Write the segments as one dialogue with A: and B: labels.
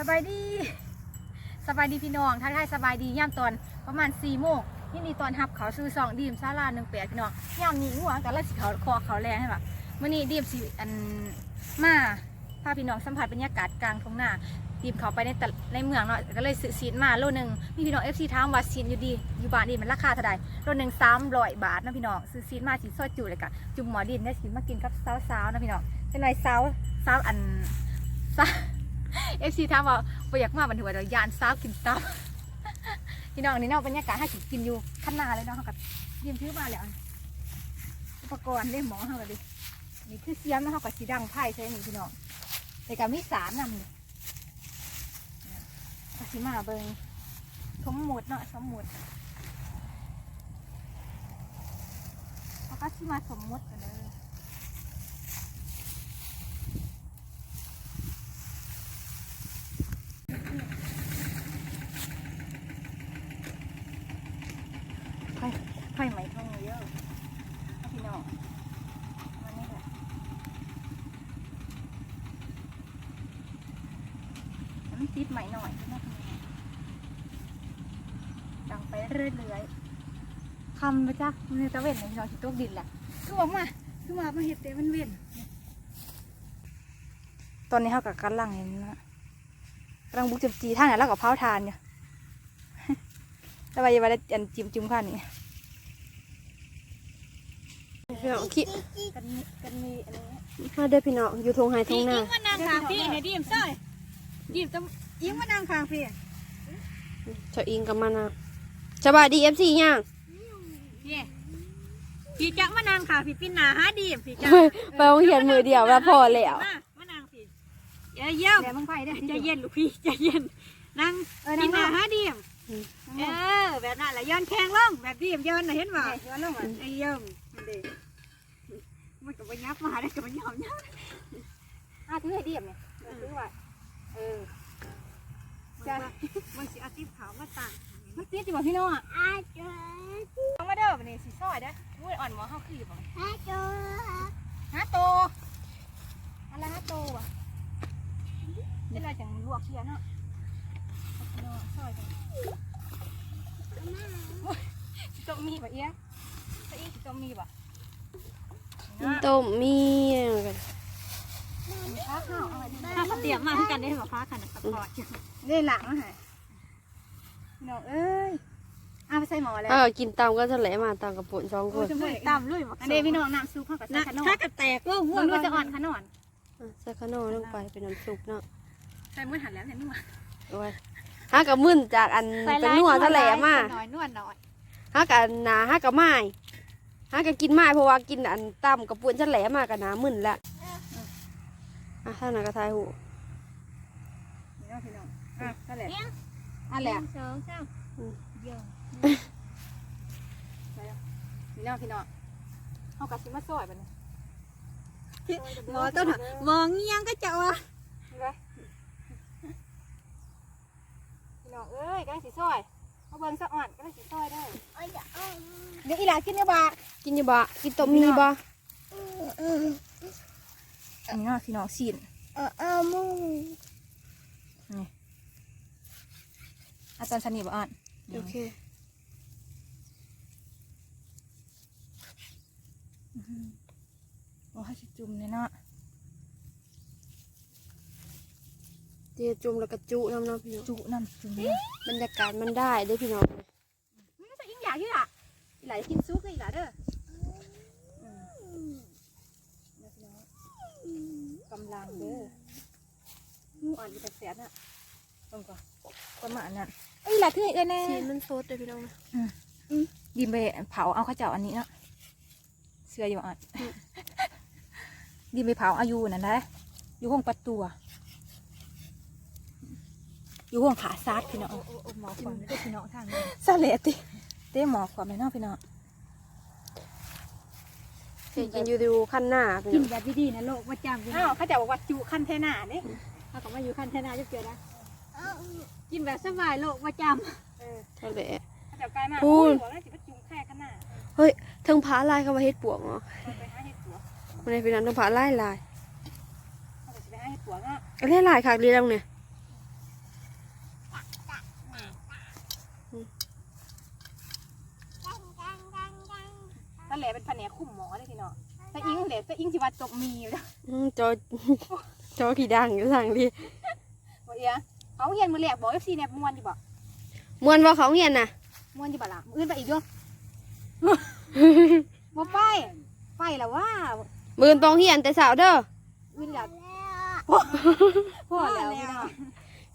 A: สบายดี สบายดีพี่น้องทักทายสบายดีย่ามตอนประมาณ4ี่โมงนี่นี่ตอนฮับเขาซื้อสองดีมซาลาหนึ่งแปดพี่น้องย่ามนี้หัวกันล้วสิเขาคอเขาแรงให้ปะมื่อนี้ดีมสิอันมาพาพี่น้องสัมผัสบรรยากาศกลางทุ่งนาดีมเขาไปในตะในเมืองเนาะก็เลยซื้อซีนมาโลหนึ่งมีพี่น้องเอฟซีถามว่าซีนอยู่ดีอยู่บ้านดีมันราคาเท่าใดโลหนึ่งสามร้อยบาทนะพี่น้องซื้อซีนมาสีซอยจุเลยกะจุ่มหมอดินได้ซีนมากินกับสาวๆนะพี่น้องเป็นไรสาวสาวอันสาว เอฟซีถามว่าบ่อยากมาบันถือว่าเดี๋ยวยานสาวกินตับพี่น้องนี่เนาะบรรยากาศให้กินกินอยู่ข้างหน้าเลยเนาะเขากับยืมถือมาแล้วอุปกรณ์เล่มหมอเขาก็ดินี่คือเสียมนะเขากับสีดังไพ่ใช่ไหมพี่น้องแต่ก็มีสารนำนี่ก็สิมาเบิงสมมุดเนาะสมมุดเขาก็สิมาสมมุติกันเลย ไฟไฟไหม้ท้องเยอะเอาพี่น้องมานี่แหละน้ำติดใหม่หน่อยพี่น้องดังไปเรื่อยๆคำไปจ้ะมั นจะเว้นในพี่น้องที่ตกดินแหละคือออกมาคือมามาเห็ดเตมันเว้นตอนนี้เขากับกำลังเห็นนะกำลังบุกจิบจีท่าไหนแล้วกับเผาทานอยู่แล้วไปยังไงอันจิ้มจิ้มข้านี่
B: พี่น้องคิ
A: กันมีกันมีอะไรเงี้า
B: เด้พี่น้องอยู่ทงไฮทงหน้า
C: ยิงมานางคางพี่เนี่ยดิมใช่ดิมจะยิงมานางคางพี่
B: เจ้าอิงกับมานะสบายดีเอฟซีย่าง
C: พี่พี่จักมานางคางพี่ปิ้นหนาหาดิมพี่จัก
B: ไปโรงเรียนมือเดียวแล้วพอแล้ว
C: มามานางพี่อย่าเยี่ยม
A: เดี๋ยวมึงไปเด้อ
C: ใจเย็นลูกพี่ใจเย็นนาง
A: เออ
C: ปิ้
A: นั่
C: น
A: ง
C: ห
A: ล
C: นางหาดิม
B: อืม
C: เออแบบนั้นแหละย้อนแข้งลงแบบดิมย้อนน่ะเห็นบ่
A: ย้อนลงอะ
C: ไอ้เยี่ยมมันเด็มันก็บ่ยับมาได้ก็บ่ยอมยับ
A: อะถือให้ดีบเนี่ยเออถือไว้เออ
C: จะมันสิอาทิตย์ขาวมาต่าง
A: มันติดอยู่บ่พี่น้องอะต้องมาเด้อบัดนี้สิซอยเด้อมุ้ยอ่อนหมอเฮาคือบ่ฮะโตอะไรฮะโตอะเดี๋ยวเราจังลวกเชียเนาะพี่น้องซอยกันโอ้ยสิต้องมีบ่เอี้ยถ้าอีสิต้องมีบ่
B: ต้มมีกัน
A: ข้าวข้าวเอาไว้ดิ
C: ถ้าเขาเตรียมมาให้กันได้บ่ฟ้าคันกับพอด
A: เล่นหลังมาให้ พี่น้องเอ้ยเอาไปใส่หมอแล้ว
B: ถ้าก็กินตามก็จะแหลมาตามกับปุ่นสองคน
C: มือตามลุยหม
A: อันนี้พี่น้องน้ำซุปเข้ากับใส่
C: นะ
A: ขนม
C: ถ้ากระแตกก็หัว
A: มันรู้จะอ่อนขนอน
B: อะใส่ขนมลงไปเป็นน้ำซุปเนาะ
A: ใส่มือหันแล้วเนี่ยนัว
B: โอ้ยฮากับมึนจากอันเป็นนัวทะเลมา
C: หน่อยนวดหน่อย
B: ฮากับหนาฮากับไม้ฮากับกินไม้เพราะว่ากินอันตำกับปุ่นทะเลมากับหนามึนละอะท่านนกระทายหู
A: พี่น้องพี่น้องอะนั่นแหละ อันแหละ
C: สองสาม
A: พี่น้องพี่น้องเอากระชิมาซอยบัดนี้
C: หมอต้นมองเงี้ยงก็จะว่า
A: นี่ไว้พี่น้องเอ้ยกำลังสิซอยเอาเบิ่งซะอ่อนกำลังสิซอยได้เดี๋ยวอีหลากินเนื้อบะ
B: กินอยี่บะกินต้มมีบะ
A: อันนี้เนาะพี่น้องสิน
C: เออเออมึง
A: อาจารย์สนิทบ่อ่อน
B: โอเค
A: โอ้ให้สิจุ่มเลยเนาะ
B: เจียจุ่มแล้วก็จุน้ำเนาะพี่น้อง
A: จุน้ำจุ่มน้ำ
B: บรรยากาศมันได้ได้อพี่น้อง
A: อืมจะยิ่งอยากที่ละอีหลากินซุกเลยอีหลาเด้ออืมเดี๋ยวพี่น้องกำลังเด้อหมูอ่อนอยู่แต่แสนอะลงก่อนประมาณนั้น เอ้ยอีหลาถือให้เอ้ยแน่
B: ชีมันสดเลยพี่น้องนะ
A: ดิมไปเผาเอาข้าวเจ้าอันนี้เนาะเสืออยู่อ่อนดิมไปเผาอายุนั่นได้อยู่ห้องประตูอะอยู่ห้องขาซัดพี่น้อง
C: หมอความก็พี่น้องทางนี้
A: ซาเลติเต้หมอความเลยเนาะพี่น้อง
B: เห็นกินอยู่ดูขั้นหน้าพี่
C: กิ
B: น้
C: น
B: อง
C: แบบดีๆนะโลกว่าจำกิน
A: อ้าวเขาจะบอกว่าจุคันเทน่าเนี่ย
C: เขาก็มาอยู่คันเทนาจะเกิดนะ กินแบบสบายโลกประจ
A: เท่า
B: ไหร่
A: ลมา
B: พู
A: จิมแค่ขนา
B: เฮ้ยทั้งผาลายเข้ามาเฮ็ดปวกเนาะ
A: เอาไปหาเห็ดหัว
B: มันได้เป็นน้ำเทั้งผาลายลาย
A: เอาไปสิไหาเห็ดหัวเนาะ
B: อันนี้ลายคักดีแล้เนี่ย
A: นั่แหละเป็นแผนคุ้มหมอเลยพี่เนาะแต่อิงเหลยแต่อิงจิวัดจบมีอยู่แล้
B: วอืจอ จอขี่ดังอยู่สั่งดิ
A: บ่เอีย เขาเฮียนมือแรกบอก FC เนี่ยม่วนอยู่บ่
B: มวนว่าเขาเงียนน่ะ
A: ม่วนอยู่บ่ล่ะมื้ออื่นไปอีกอยู่บ่ไปไปแล้วว่า
B: มือนปองเฮียนแต่สาวเด้อ
A: อื่นแล้วพ่อแล้วพี่น้อง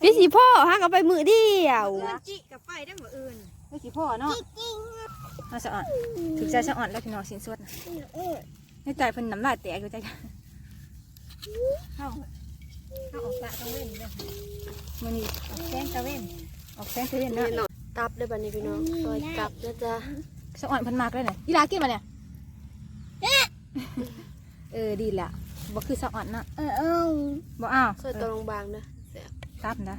B: พี่สีพ่อฮะก็ไปมือเดียว
D: เงินจิกับไปได้หมดอื่น
A: นี่สิพ่อเนาะเอาสะอ่อนถึงใจสะอ่อนแล้วพี่น้องสินสวดนะในใจเพิ่นน้ำลายแตกอยู่ใจเข้า เข้าออกตะตะเว้นเด้อมื้อนี้ออกแสงตะเว้นออกแสงตะเว้นเนาะ
B: ตับได้บัดนี้พี่น้องซอยตับนะจ๊ะ
A: สะอ่อนเพันมากเลยเนี่ยอีลากินมาเนี่ยเออดีแหละบ่คือสะอ่อนนะเออเออบ่อ้าว
B: ซอยตัวบางๆเด้อแซ่บ
A: ตับนะ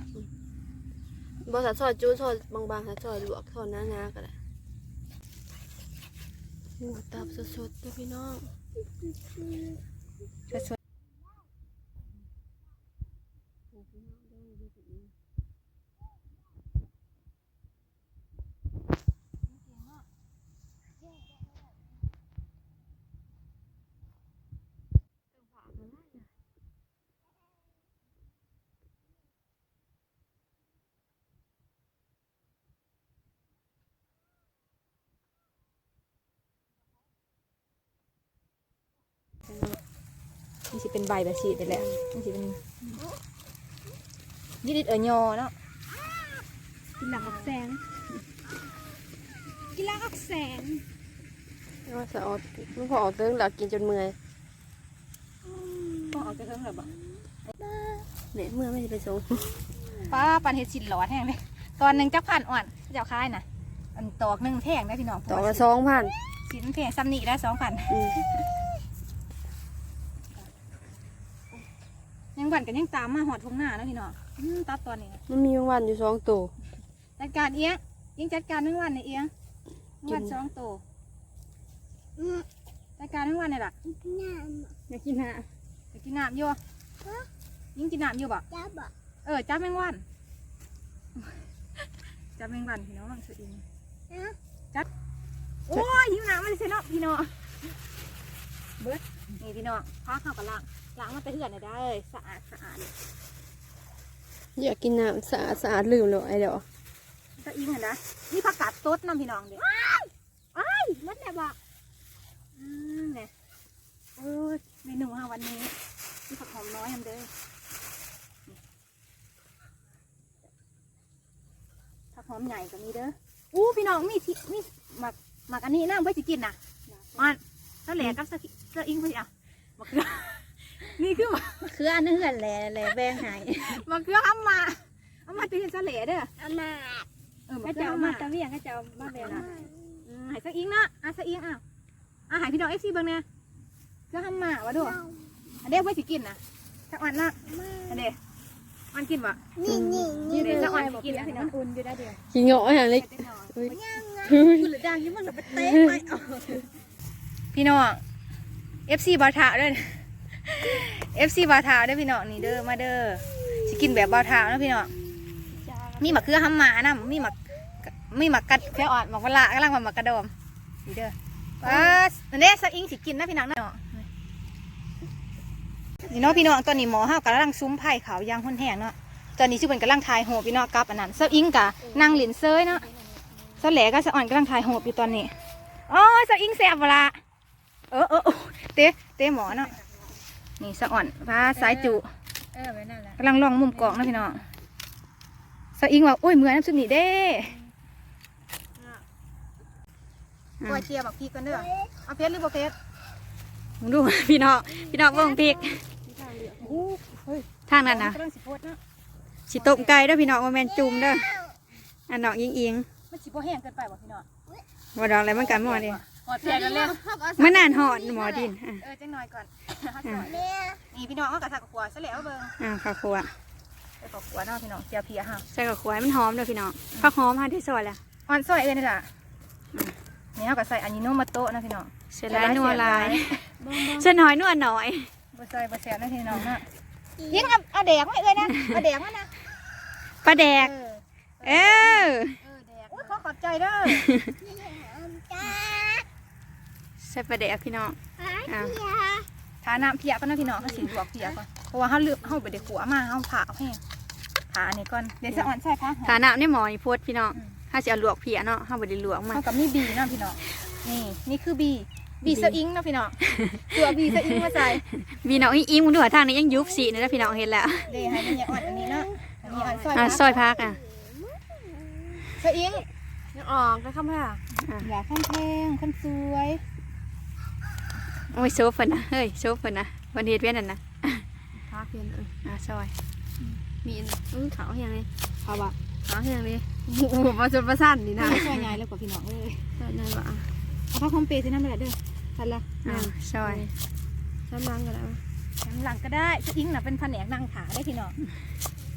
B: บ่สัดซอยจูนซอยบางๆสัดซอยลวกซอยหนาๆก็ได้หมูตับสดๆเด้อพี่น้อง
A: สวยๆนี่สิเป็นใบแบบสีไปแหล้วนี่สิเป็นยี่ดิดเอ๋ยอเนาะ
D: กินหลังอักแสงกินหลังอักแสง
B: ว่าสะออดมันพอออกเติ้งแล้วกินจนเมื่อย
A: ต้องเอาจะเพิ่มหรือเปล่า
B: เนี่ยเมื่อยไม่ได้ไปส่ง
A: ป้าปันเห็ดสินหลอดแห้งเลยตอนหนึ่งจักพันอ่อนเจ้าค่ายน่ะ อันตอกหนึ่งแพงได้พี่น้อง
B: ต่อละสองพัน
A: สินแพงซ้ำนี่ได้สองพัน
B: อืม
A: ยั งบันกันยังตามมาหอดทงหน้าเนาะพี่น้องอืมตัดตอนนี้นะ
B: มันมีวันอยู่สองตัว
A: จัดการเอียงยิงจัดการทั้งวันในเอียงทั้งวัน
B: กิน
A: สองตัวอืมจัดการทั้งวันเลยล่ะ
D: อยากกินหา
A: ไปกินน้ำอยู่ยิงกินน้ำอยู่บ่เออจับแมงวันจับแมงวันพี่น้องลองซื้ออิงจับโอ้ยหิวน้ำมันเลยเนาะพี่น้องเบิดนี่พี่น้องพาเข้ากับล้าง ล้างมันไปเหือนได้เด้อสะอาดสะอาดเลย
B: อยากกินน้ำสะอาดสะอาดลืมเลยไอ้เดี๋ยว
A: จะอิงเห็นนะนี่ผักกาดสดน้ำพี่น้องเด็ว้ายว้ายรถแหละบ่อืมเนี่ยโอ้ยเมนูค่ะวันนี้มีผักหอมน้อยทำเด้อนี่ผักหอมใหญ่ก็มีเด้ออู้พี่น้องมีที่มีหมักหมักอันนี้น้ำเพื่อจะกินนะมันแล้วแหลกกับสะกิสะอิงเพื่อจะเอามะเขือ นี่คือมะ
D: คืออันนั้นเหือนแหล่แหล่แบงหาย
A: มะเขือเอามาเอามาตีเป็นสะเหลเด้อ
D: เอามา
A: เออมะ
D: ก็
A: เขื
D: จะ
A: อ
D: เอา
A: เอา
D: มา
A: มา
D: ตะเวียงก็จะเอามาแบบนั้น
A: อืมใหายสะอิงนะอะสะอิงอะอะใหายพี่น้องเอฟซีเบิ่งเนี่ยก็ทำมาวะดูอันเด็กไว้สิกินนะสักวันนะอันเด็กมันกินวะ
D: นี่นี่
A: นี่
D: นี่
A: เดี๋ยวจะอ่อน
D: บอก
A: กิน
D: กิน
A: นะพี่น้
D: มั
A: อง
D: นอุ่นอยู่ได้เดียว
B: กินเงาะอย่างเล็ก
D: คุณหรือดังที่มันแบบเตะไปเอา
A: พี่น้องเอฟซีบาทาด้วย เอฟซีบาทาเด้วยพี่น้องนี่เด้อมาเด้อสิกินแบบบาทานะพี่น้องมีหมักเขือห้ำหมานะมีหมักมีหมักกัดเขียอ่อนหมักวละกำลังหมักกระดมนี่เด้อป้าอันนี้สะอิงสิกินนะพี่น้องเนาะนี่เนาะพี่น้องตอนนี้หมอเฮากำลังซุ้มไผ่ขาวยางหุ่นแห้งเนาะตอนนี้ชื่อเป็นกำลังทายโหบพี่น้องกับอันนั้นเซาอิงกะนั่งหลินเซยเนาะเซาแหลก็สะอ่อนกำลังทายโหบอยู่ตอนนี้อ๋อเซาอิงแสบเวลาเออเออเตะเตะหมอเนาะ นี่สะอ่อนพาสายจุ
D: เออไว้นั่นแหละ
A: กำลังลองมุมกล่องเนาะพี่น้องเซาอิงว่าโอ้ยเหมือนน้ำซุปนี่เด้ปล่อยเจียบักพีกันเด้อเอาเพชรหรือบ่เพชรมึงดูพี่น้องพี่น้องเบิ่งพริกทางนั้นนะ
D: กำลังสิโพดเนาะ
A: สิต้มไก่เด้อพี่น้องว่าแมนจุ่มเด้ออันน้องยิงอิง
D: มันสิบ่แห้งเกินไปบ่พี่น้อง
A: ๆว่าดอกอะไรมันกันหมอดิ
D: หอดเพียกันแล้ว
A: มันนานหอดหมอดินอะ
D: เออจังหน่อยก่อน
A: อะ
D: นี่พี่น้องเอากระสักกระขวซะแล้วเบิ่ง
A: อ่าข้าวคั่ว
D: ไปขอขวเนาะพี่น้องเจียวเพียฮะ
A: ใส่ข้าวคั่วให้มันหอมเด้อพี่น้องผักหอมค่ะที่ซอยแล้วอ่อนซอยเอ้ยนี่ล่ะนี่เฮาก็ใส่อันนี้โนมาโตะนะพี่น้องเสร็จแล้วนัวลายเส้นน้อยนัวน้อยบ่ซอยบ่แซ่บนะพี่น้องเนาะยิงเอาเอาแดกไว้เอ้ยนะเอาแดกมานะปลาแดก
D: เออ
A: เออ
D: เออแดก
A: อุ้ยขอขอบใจเด้อ ส่ปลาแดกพี่น้องอะ
B: เพีย
A: ทาน้ำเพียก่อนนะพี่น้องเขาสิลวกเพียก่อนเพราะว่าเขาเลือกเขาไปเด็กขัวมาเขาผ่าเอาแห้งผ่าอันนี้ก่อนเดี๋ยวสะอ่อนใส่ผ้าหอม
C: ฐานะในหมอนี่โพดพี่น้อง
A: อืม
C: ถ้าจะเอาลวกเพียเนาะเฮาบ่ได้ลวกมา
A: เขากับมีบีเนาะพี่น้องนี่นี่คือบีบีสะอิงเนาะพี่น้องตัวบีสะอิงมาใส่
C: มีน้องอิงอิงมึงดูว่าทางนี้ยังยุบสีนี่นะพี่น้องเห็นแล้ว
A: เดี๋ยวให้มันอย่าอ่อนอันนี้เนาะอันนี้อ่อนซอย
C: อะ
A: พัก
C: ซอยพักอะ
A: สะอิง
C: ยังออกได้คำว่า
A: อย่าข้างแพงคนสวย
C: โอ้ยโซฟเพิ่นนะเฮ้ยโซฟเพิ่นนะวันเฮ็ดเวียนนั่นนะ
B: พักเพียนเออ
C: อะซอย
B: มีอันอื้อขาวเฮียงเลย
C: เอาบ่
B: ขาวเฮียงเลยโอ้โหมาจนประสันนี่นะ
A: ไม่ซอยใหญ่เลยกว่าพี่น้องเลย
B: ตอนนั้นว่าอะ
A: เอาผ้าคอมเปรย์ที่น้ำไปเลยเด้อทันละ
C: อะซอย
B: ช้ำล้างกันแล้ว
A: แถมหลังก็ได้สะอิงน่ะเป็นแผนกนั่งขาได้พี่น้อง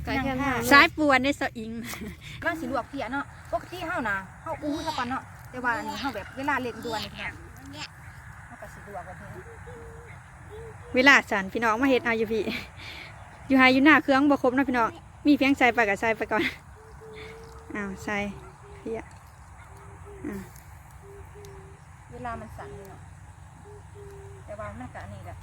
B: ไก่แค่ทาง
C: สายปวนได้ซออิง
A: ร่างสีลวกเพียเนาะปกติเฮานะเฮาอู้ซะก่อนเนาะแต่ว่าอันนี้เฮาแบบเวลาเล่นดวนนี่พี่น้อง เฮาก็สิลวกแบบนี้
C: เวลาสันพี่น้องมาเฮ็ดเอาอยู่พี่ อยู่หายอยู่หน้าเครื่องบ่ครบเนาะพี่น้อง มีเพียงใส่ไปก็ใส่ไปก่อน อ้าวใส่เพียอะ
A: เวลามันสั่นนี่เนาะแต่ว่ามันก็อันนี้แหละ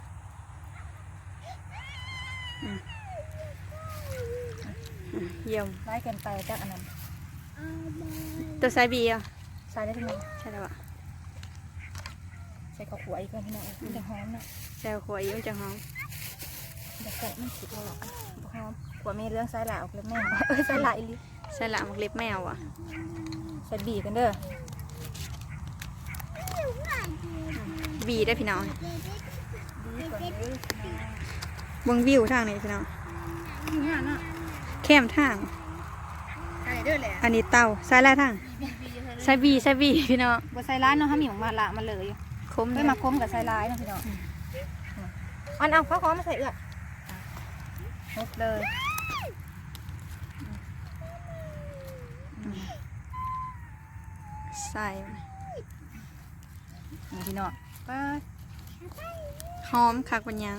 C: เยี่ยม
A: ไล่เกินไปจากอันนั้น
C: ตัวใส่บีอะ
A: ใส่ได้พี่น้อง
C: ใช่แล้วอะ
A: ใส่ข้าวขัวอีกก่อนพี่น้องมันจะหอมเนาะ
C: ใส่ขวดอีกมันจะหอม
A: เดี๋ยวใส่มันสิบ่หรอกบ่หอมขัวมีเรื่องใส่หลายออกเลยแม่เอ้ยใส่หลายอีหลี
C: ใส่ละมักเล็บแมวอะ
A: ใส่บีกันเด้อ
C: บีได้พี่น้อง
A: บีก่อนเด้อ
C: เบิ่งวิวทางนี้พี่น้อง
A: พี่น้องเนาะ
C: แค้มทาง
A: ใส่เด้อแหละ
C: อันนี้เตาใส่ละทางใส่บีใส่บีพี่น้อง
A: บ่ใส่ร้ายเนาะถ้ามีหมมาละมาเลย
C: คม
A: ไม่
C: เลย
A: มาคมกับใส่ร้ายเนาะพี่น้องอันเอาข้าวหอมมาใส่เอื้อมุกเลย
C: ใส่
A: นี่พี่น้องป้าด
C: หอมคักปัญญัง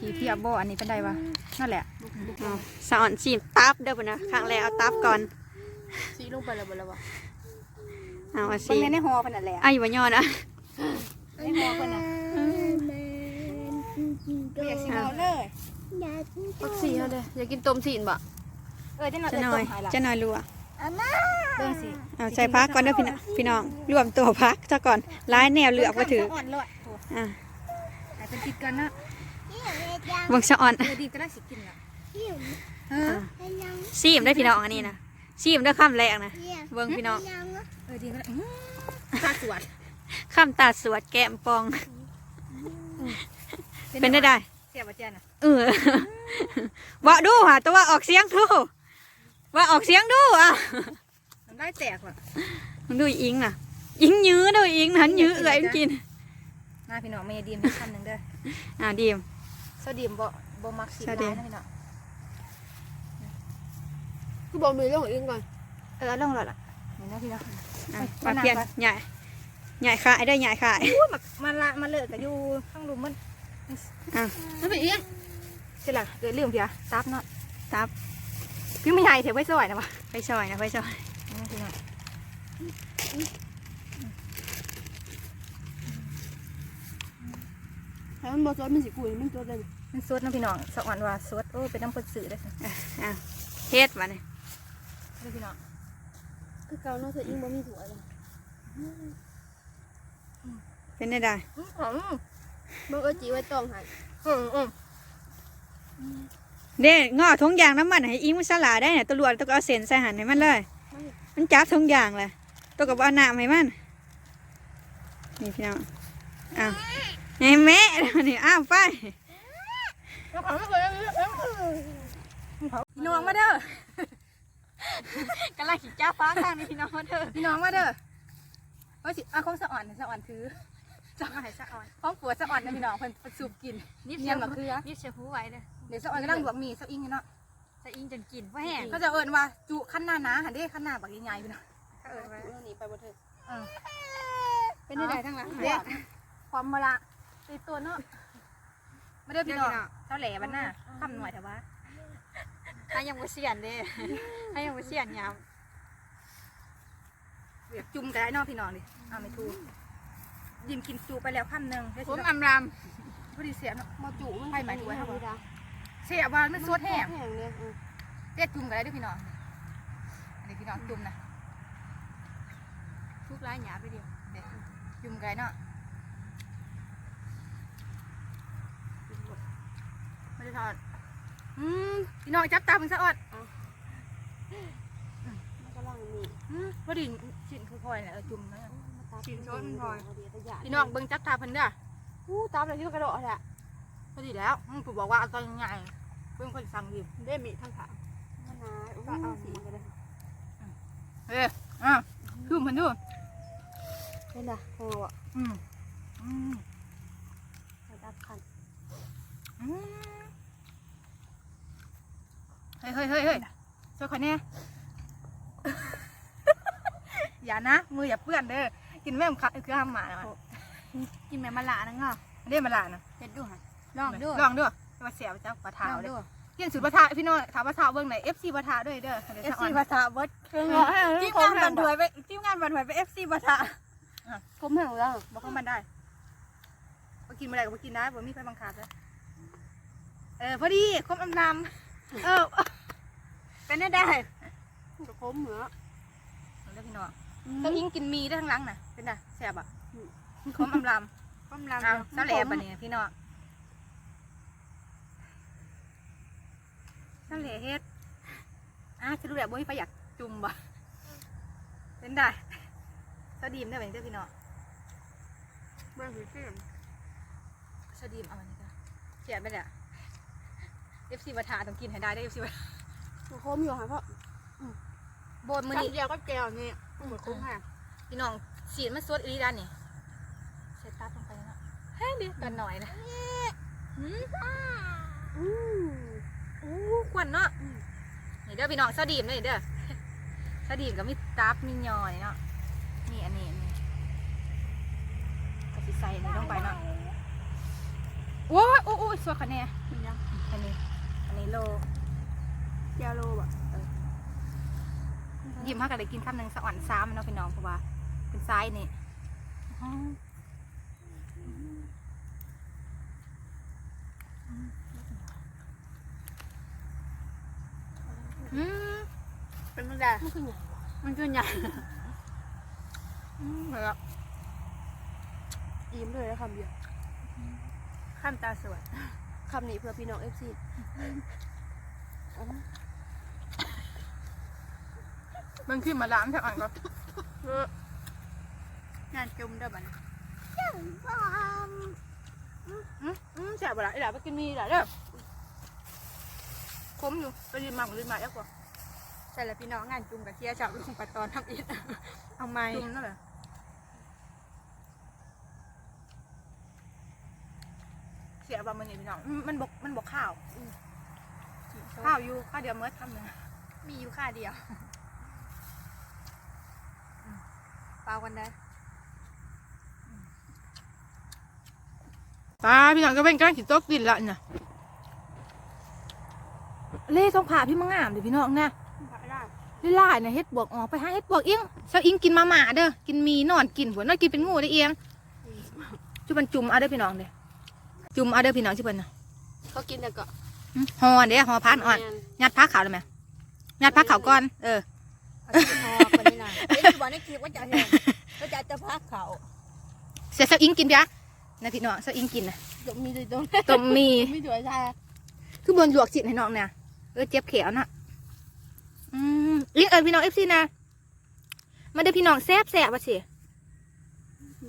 A: พี่พี่อับโบอันนี้เป็นไดวะนั่นแหละ
C: อ๋อสะอ่อนจีมตับเด้อพุ่นนะครั้งแรกเอาตับก่อน
B: ซีลงไปแล้วบ่แล้ววะ
C: เอาอา
A: บา
C: สิ
A: งในในหอเป็นนั่นแหละ
C: อายุบ่ย่อนะ
A: ในหอเป็นน่ะเปียกสิเอาเลย
B: พักซีเขาเด้ออยากกินต้มซีนบ่
A: เออจะหน่อย
C: จะ
A: จะ
C: ห
A: ห
C: น่
A: น่
C: อ
A: อยย
C: จะหน่อยรัว
A: เบิ่งสิ
C: เอาใส่พักก่อนเด้อพี่น้องพี่น้องรวมตัวพักซะก่อนร้ายแนวเลือกบ่ถือ
A: อ่อนเลยโอ้
C: อะ
A: ให้เป็นติดกันนะ
C: เบิ่งสะอ่อน
A: เออดีก็ได้สิกินละเออ
C: ซีมได้อพี่น้องอันนี้นะ ซีมได้อคำแรกนะเบิ่งพี่น้อง
A: เออดีก็ได้อื้อตาสวด
C: คำตาสวดแก้มปอง เป็นได้ได้
A: เสียบอาจารย์น่ะ
C: เออว่าดูค่ะตัวว่าออกเสียงดูว่าออกเสียงดูอะ
A: มันได้แตกว่ะ
C: มึงดูอิงน่ะ อิงยื้อดูอิงหันยื้อเอื่อยมันกิน
A: มาพี่น้องไม่ดีมให้คำหนึ่งเด้อ
C: อ่าดีม
A: สวัสดีมบ่บ่มักสี
C: สวัสดี
A: ร้ายนะพี่น้อง
B: คือบอกมือเรื่องของอึ้งก่อน
A: เออเรื่องอะไรล่ะเห็นนะพี่น้อง
C: อะ
A: ไป
C: มา
A: ไป
C: เปลี่ยน
A: ไป
C: ใหญ่ใหญ่ขายได้ใหญ่ขาย
A: อู้มามาละมาเลิกกับอยู่ข้างลุมมัน
C: อะ
B: นั่นเป็นเอี้ยง
A: ใช่ล่ะเกิดเรื่องเพียตับเนาะ
C: ตับ
A: พี่ไม่ใหญ่เถอะไว้สวยนะวะ
C: ไปซอยนะไปซอย
A: นี่พี่น้อง
B: ถ้ามันบ่ซดมันสิกุยมันตัวเด่น
A: มันสดนะพี่น้องสะอ่อนว่าสดโอ้เป็นน้ำเปิดสื่อได้อสิ
C: อะเฮ็ดมาเนี่ย
A: เด้อพี่น้อง
B: คือเก่าเนาะเธออิ้งบ่มีถั่วเลย
C: เป็นได้ได้
A: อื้อหอม
B: บ่เออจีไว้ตองให้
A: อืมอืม
C: เด้งอทงยางน้ำมันให้อิงมันสลาได้เนี่ยตำรวจต้องเอาเส้นใส่หันให้มันเลย มันจับทงยางเลยตัวกับเอาน้ำให้มันนี่พี่น้องอ้าวให้แม่นี่อ้าวไป
A: น้ำหอมมากเลยพี่น้องมาเด้อ กำ
C: ลังขี่จ้าฟ้าข้างนี่พี่น้องเธอ
A: พี่น้องมาเด้อเฮ้ยสิอาคงสะอ่อนสะอ่อนถือจะมาให้สะอ่อนของผัวสะอ่อนนะพี่น้องเพิ่นเพิ่นสูบกิน
C: นิด
A: เนียนมะเขือ
C: นิดเชียวหูไว้เลย
A: เดี๋ยวสะอ่อนกำลังลวกหมีสะอิงอยู่เนาะ
C: จะอิงจนกินว่าแห้ง
A: เขาจะเอิ้นว่าจุขั้นหน้าหนาหันเด้ขั้นหน้าบักใหญ่ๆพี่น้อง
C: เออไว้
B: หนีไปบ่เธอ
A: เออ
C: เป็นได้ทั้งหลัง
A: เด็กความมาละตีตัวเนาะมาเด้อพี่น้อง
C: เด้อพี่น้อง
A: เจ้าแหล่บันหน้าคำหน่อยเถอะวะ
C: ให้ยังบ่เสียนเด้ให้ยังบ่เสียนยาม
A: อยากจุ่มก็ได้เนอกพี่น้องดิเอาไม่ถูกยิมกินจูไปแล้วคำหนึ่งได้
C: ผม
A: สิ
C: อำล
A: พอดีเสียบเนาะ
B: มาจุมัน
A: ให้หมายถึงไว้ครับ
B: ดีนะ
A: เสียบว่ามันสดแห้ง
B: แห้งเลยอืม
A: เรียกจุ่มก็ได้ด้วยพี่น้องอันนี้พี่น้องจุ่มนะ
C: ทุกร้ายหยาไปเดียว
A: เด็กจุ่มก็ได้เนาะไม่ได้ทอด อืมพี่น้องจับตาเป็นสะอด
B: มันกำลังมี
A: อืมพอดีชิ้นคือพลอยเนี่ยเออจุ่มนะ
C: กินโซนพลอย
A: พี่น้องเบิ่งจับตาเพิ่นเด้อ
B: อู้ตามเลยที่มันกระโดดแหละ
A: พอดีแล้วอืมปู่บอกว่าเอาตอนง่ายเพิ่นคนสั่งดิบ
C: ได้มีทั้งขา
B: มันนะอู้สีมันก็ได้
A: เอ้ยอะคือมันดู
B: เห็นด่ะโอ้อะ
A: อืมอืม
B: ระดับคัน
A: อืม เฮ้ยเฮ้ยเฮ้ยเฮ้ยช่วยคนเนี้ยอย่านะ มืออย่าเปื้อนเด้อ กินแม่มคัดคือห้ามหมาหน่อย
C: กินแม่มะละนั่งเหรอ
A: เรียกมาลานะ
C: เฮ็ดดูฮะลองดู
A: ลองดูมาเสียบเจ้าปลา
C: ล
A: เท้า
C: อง
A: เลย
C: ดู
A: กินสูตรปลาเท้าพี่น้องถามปลาเท้าเบื้องไหน FC ปลาเท้าด้วยเด้อเดี๋ยว
C: เอฟ
A: จะอ่อ
C: ซี
A: น
C: ภาษาเบิร์ดทีมงานบันถวยไปทีมงานบันถวยไปเอฟซีภาษา
B: ผมแห้งแล้ว
A: บอกว่ามันได้บ่กินมาได้ก็บ่กินได้บ่มีใครบังคับเลยเออพอดีครบอำนำ เออ
C: เป็นได้ได้
B: มันก็คมเหมือ
A: เอาเด้อพี่น้องเจ้าอิงกินมีได้ทั้งหลังน่ะ เป็นไงแซ่บอะคมอำลำ
C: ความรัง
A: เอาเจ้าแหลบปะเนี่ยพี่น้องเจ้าแหลเฮ็ดอะจะดูแบบบ่มีไปอยากจุ่มบ่เป็นได้สดีมได้ไหมเด้อพี่น้อง
C: เบิ่งสิ
A: สดีมเอาอันนี้จ้ะเสียบไปเลยเอฟซีบัทาต้องกินให้ได้ได้เอฟซีบัทา
B: มันคมอยู่ค่ะเพราะ
A: โบนมือ
C: คำ
A: นี้
C: เดียวก็แก้วนี่หมดคุ้มค่ะ
A: พี่น้องสีดมันสดอีหลีด้านนี่เซตัสลงไปแล้วเนาะเฮ้ยดิกันหน่อยนะหืม
B: อืม
A: อู้ควันเนาะนี่เด้อพี่น้องสดีมเด้อนี่เด้อสดีมกับมีตับมียอนี่เนาะนี่อันนี้อันนี้ก็สิใส่อันนี้ลงไปเนาะโอ้ยโอ้ยโอ้ยสวยคะแนน
C: กินยัง
A: อันนี้ อันนี้โล
C: แก้วโลบ่ะ
A: ยิ้มฮักก็ได้กินคำหนึ่งสวรรค์ซ้ำเนาะพี่น้องเพราะว่าเป็นไซส์นี่อืม
C: เป็นมันได้
B: มันคือไง
C: มันคือหยัง
A: อืมแบบ
B: อิ่มเลยนะคำเดียว
C: ขั้นตาสวย
B: คำนี้เพื่อพี่น้องเอฟซี
A: มันขึ้นมาล้างแค่อ่อนก็
C: งานจุ่มเด้อบัดนี้
A: อืมอืมแสบบ่ละไอ้หล่ะไปกินมีหล่ะเด้อคมอยู่ไปยืนมาผมยืนมาแล้วกว่า
C: ใช่แล้วพี่น้องงานจุ่มกับเคียชาวลุงปัดตอนทำอีกเอาไม้
A: จุ่มนั่นแหละ เสียบะมันนี่พี่น้องอืมมันบกมันบกข้าวข้าวอยู่ข้าวเดียวเมื่อคำหนึ่ง
C: มีอยู่ค่าเดียวเปล่ากันได้
A: ปลาพี่น้องก็เป็นการขีดโต๊ะกินละเนี่ยเล่ต้องผ่าพี่มังงามเดี๋ยวพี่น้องนะ
B: ได้
A: เล่ล่าเนี่ยเฮ็ดบวกออกไปหาเฮ็ดบวกเอียงเช้าอิงกินมาหมาเด้อกินมีนอนกินหัวนอนกินเป็นงูได้เอียงจุบันจุ่มเอาเด้อพี่น้องเด้อ จุ่มเอาเด้อพี่น้องจุบันนะ
B: เขากินแต่ก็
A: หึห่อเด้อห่อพันอ่อนงัดผ้าขาวเลยไหมงัดผ้าขาวก่อน เออ
C: เอาที่พอคนนี้หน่อยไอ้ที่บอกในคลิปว่าจะเห็นว่าจะจะพักเขา
A: เสียเช้าอิงกินจ้ะนะพี่น้องเช้าอิงกินนะ
B: จมีเลยตรง
A: ต้มมี
B: ไม่สวยใช่
A: คือบนหลวกจิตให้น้องเนี่ยเออเจ็บแขวน่ะอืมลิงเอิญพี่น้องเอฟซีนะมาเด้อพี่น้องแซ่บแซ่บว่ะสิ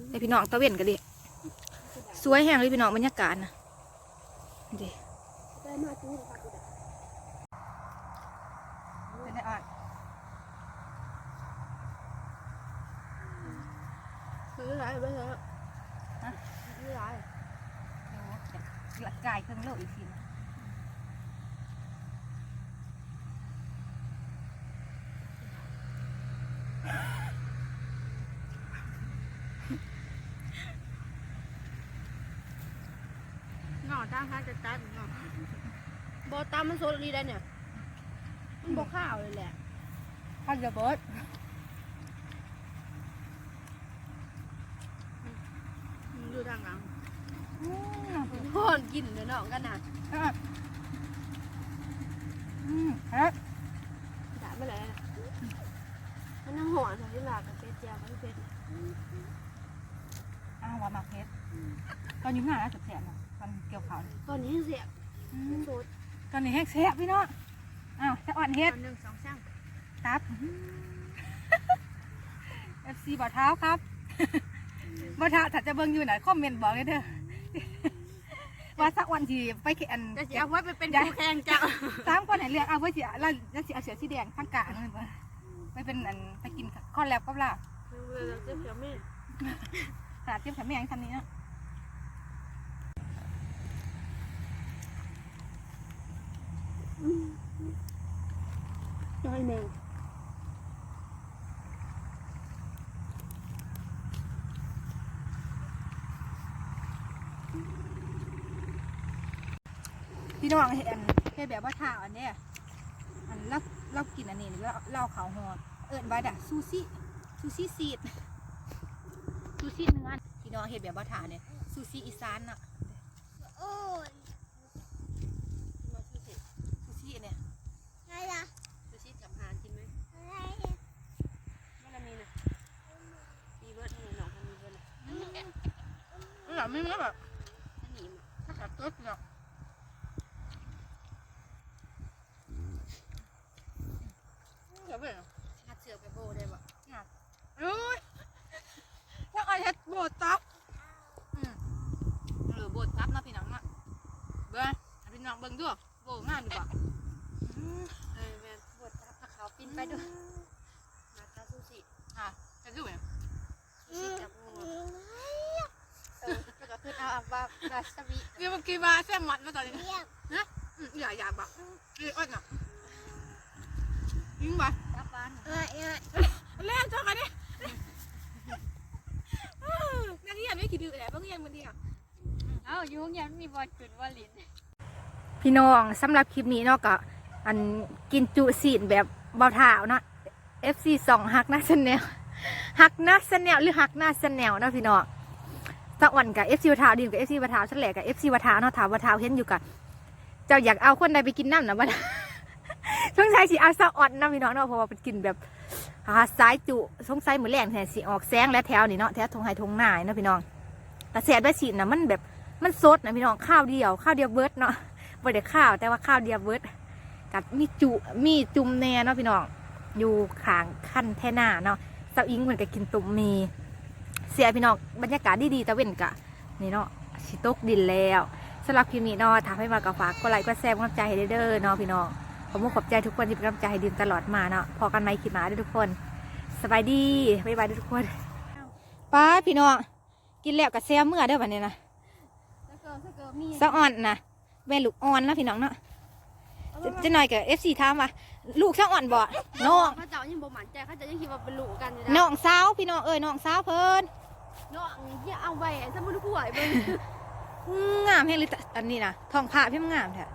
A: ไอพี่น้องตะเวนกันดิ สวยแห้งเลยพี่น้องบรรยากาศนะดิ
B: ได้มาจู้ค่ะ
A: เป็นไงอ่อน
B: ซื้ออะไรไปเถอะซื้ออะไร
A: หลักกายเครื่องโลกอีกที
C: ตามาจะตัดเนาะบ
B: อตามมันโซดีได้เนี่ย มันบอข้าวเลยแหละ
A: ข้าจะเบิดมัน
B: อยู่ทางหลังพอนกินเดี๋ยวน้องกันนะ
A: อืมฮะ
B: ด่าไม่เลยมันนั่งหัวใส่ที่หลากกับเพชรเจียวกับเพชร
A: อ้าวมาเพชรตอนยุ่งงานแล้วจะเสียเนาะ อนเกี่ยวเขาเนี่ย
B: ตอนนี้เสียบ
A: อื
B: มัน
A: ม
B: โดด
A: ตอนนี้แห้งแซ่บพี่น้องอ้าวจะอ่อนเฮ็ด
B: ตอนหนึ่งสองสาม
A: ครับเอฟซีบ่อเท้าครับ บ่อเท้าถ้าจะเบิ่งอยู่ไหนคอมเมนต์บอกเลยเด้อ ว่าสักวันที่ไปเขียน
B: จะเอาไว้ไปเป็นคู่แข่งจ้ะ
A: สามคนไหนเลือกเอาไว้สิแล้วแล้วสิเอาเสือสีแดงข้างกลางนั่นไปไปเป็นอันไปกินข้าวแลบกับลาบ
B: เราจะเสียไม่
A: ขนาดเทียมแถมแม่ยังทำนี้เนาะ
B: น้อยหนึ่ง
A: พี่น้องเห็นเห็นแบบว่าท่าอันเนี้ยอันเราเรากินอันนี้เราเราเขาหอดเอิญไว้ดะซูซี่ซูซี่ซีดซูซี่เนื้อพี่น้องเห็นแบบว่าท่าเนี่ยซูซี่อีสานเนาะ
B: มาชูสิ
A: ซูซี่เนี่ย
B: ชูสิจับหากินไหมไม่ละมีนะมีเบิร์ดให้น้องทำมีเบิร์ดนะ
A: เออ ไม่เมื่อแบบ
B: ถ้าหนีมา
A: ถ้าขัดตุ๊ดเนาะเดี๋ยวไปเนาะ
B: ชัดเสือไปโบได้ปะ
A: เอ้ยถ้าเอาเฮ็ดโบตับอืมหรือโบตับนะพี่น้องนะเบ้พี่น้องเบิ้งด้วยโบงามดีกว่า
B: เออแม่ปวดจับกับเขาปิ้นไปด้วยมาตาชูสิ
A: อะจะดูไหม
B: ชูสิจับงูเออแล้วก็ ขึ้นเอาอับว่าราชวิ
A: เดี๋ยวมื่อกี้มาแซ่บหมัดมาตอนนี้ฮะอืมอย่าอย่าแบบเอ้ยอ้อนอะยิงไป
B: จับบ้าน
A: เล่นเจอกันดินักเรียนไม่คิดดูแหละนักเรียนคนเดียว
B: เอ้ายุ่งยันมีบอลจุดวอลลิน
A: พี่น้องสำหรับคลิปนี้เนาะก็อันกินจุสีนแบบเบาเท้าเนาะ FC สองฮักหน้าชแนลฮักหน้าชแนลหรือฮักหน้าชแนลเนาะพี่น้อง สักวันกับ FC วัฒาดินกับ FC วัฒาฉันแหละกับ FC วัฒาเนาะถามวัฒาเห็นอยู่กับเจ้าอยากเอาคนใดไปกินน้ำนะวัฒาสงสัยสิเอาสะอ่อนนะพี่น้องเนาะเพราะว่าเป็นกินแบบหาสายจุสงสัยเหมือนแรงแทนสิออกแสงและแถวนี่เนาะแถวทงไฮทงหนายเนาะพี่น้องแต่แสบได้ฉีดนะมันแบบมันสดนะพี่น้องข้าวเดียวข้าวเดียวเบิร์ดเนาะบ่ได้ข้าวแต่ว่าข้าวเดียวเบิร์ดกับมีจุมีจุ่มแน่เนาะพี่น้องอยู่ขางขั้นแท่หน้าเนาะเสาอิงเหมือนกับกินตุ่มมี เสียพี่น้องบรรยากาศดีๆตะเว้นกะนี่เนาะสิตกดินแล้วสำหรับคลิปนี้เนาะถามให้มากับฝากกดไลค์กดแชร์กำลังใจให้เด้อเนาะพี่น้องผมขอบใจทุกคนที่เป็นกำลังใจให้ดินตลอดมาเนาะพอกันไหมคลิปหมาเด้วยทุกคนสบายดีบ๊ายบายเด้อทุกคนป้าพี่น้องกินแล้วกับแซ่เมื่อเด้อวันนี้นะ
B: แล้วก็ถ้าเกิดมี
A: สะอ่อนนะแม่ลูกอ่อนนะพี่น้องเนาะจะจะหน่อยกับเอฟซีถามว่าลูกช่างอ่อนบ่น้อง
B: เขาเจ้ายังบ่หมันใจเขาจะยังคิดว่าเป็นลูกกันอยู่
A: น้
B: นะ
A: องสาวพี่น้องเอ้ยน้องสาวเพิ่น
B: น้องอย่าเอาไว้สมุนไพรเบิ่ง
A: งามแฮงเลยแต่อันนี้นะทองผ้าพี่มงามแท้